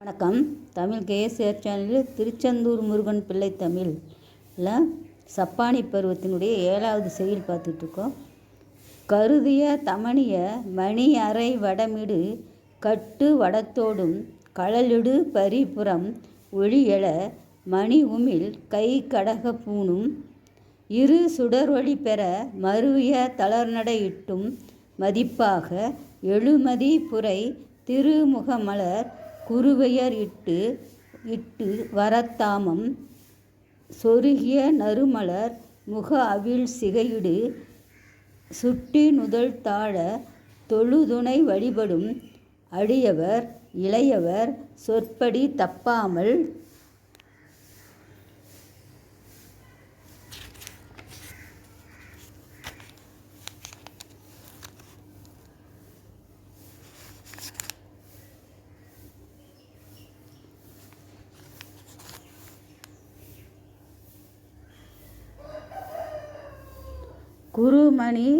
வணக்கம். தமிழ் கேஎஸ்ஆர் சேனலில் திருச்செந்தூர் முருகன் பிள்ளை தமிழில் சப்பானி பருவத்தினுடைய ஏழாவது செயல் பார்த்துட்ருக்கோம். கருதிய தமணிய மணி அறை வடமிடு கட்டு வடத்தோடும் களலிடு பரிபுறம் ஒளியெழ மணி உமிழ் கை கடக பூணும் இரு சுடர்வழி பெற மருவிய தளர்நடையிட்டும் மதிப்பாக எழுமதி புரை திருமுகமலர் குருவையர் இட்டு இட்டு வரத்தாமம் சொருகிய நறுமலர் முக அவிழ் சிகையிடு சுட்டி நுதல் தாழ தொழுதுணை வழிபடும் அடியவர் இளையவர் சொற்படி தப்பாமல் குருமணி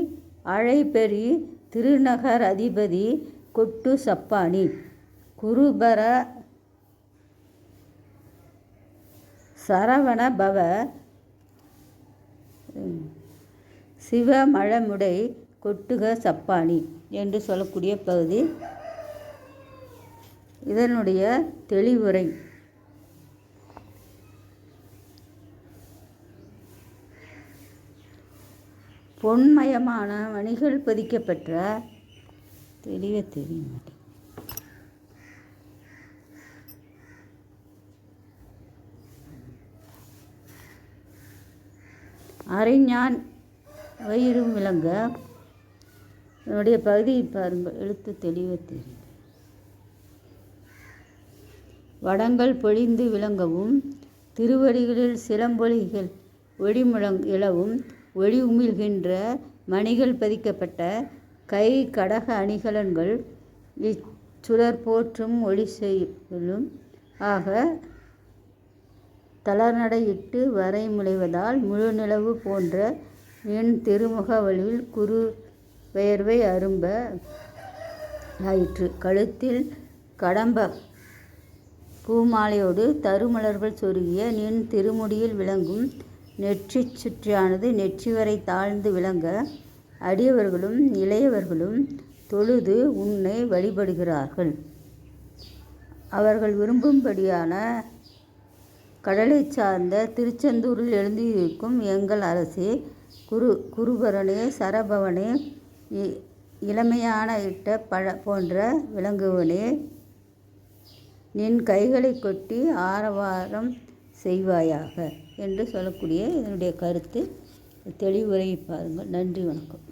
அழைபெரி திருநகர் அதிபதி கொட்டு சப்பானி. குருபர சரவணபவ சிவமழமுடை கொட்டுக சப்பானி என்று சொல்லக்கூடிய பகுதி. இதனுடைய தெளிவுரை. பொன்மயமான மணிகள் பதிக்கப்பெற்ற தெளிவ தெரிய அறிஞான் வயிறும் விளங்க என்னுடைய பகுதியை பாருங்கள் எழுத்து தெளிவ தெரியும் வடங்கள் பொழிந்து விளங்கவும் திருவடிகளில் சிலம்பொலிகள் ஒளிமுழங் இழவும் ஒளி உமிழ்கின்ற மணிகள் பதிக்கப்பட்ட கை கடக அணிகலன்கள் இச்சுடர் போற்றும் ஒளி செய்யும் ஆக தளர்நடையிட்டு வரை முளைவதால் முழு நிலவு போன்ற என் திருமுக வழியில் குரு பெயர்வை அரும்ப ஆயிற்று. கழுத்தில் கடம்ப பூமாலையோடு தருமலர்கள் சொருகிய நின் திருமுடியில் விளங்கும் நெற்றி சுற்றியானது நெற்றி வரை தாழ்ந்து விளங்க அடியவர்களும் இளையவர்களும் தொழுது உன்னை வழிபடுகிறார்கள். அவர்கள் விரும்பும்படியான கடலை சார்ந்த திருச்செந்தூரில் எழுந்திருக்கும் எங்கள் அரசே குரு குருபரனே சரபவனே இளமையான இட்ட பழ போன்ற விளங்குவனே நின் கைகளை கொட்டி ஆரவாரம் செய்வாயாக என்று சொல்லக்கூடிய இதனுடைய கருத்து தெளிவுரை பாருங்கள். நன்றி வணக்கம்.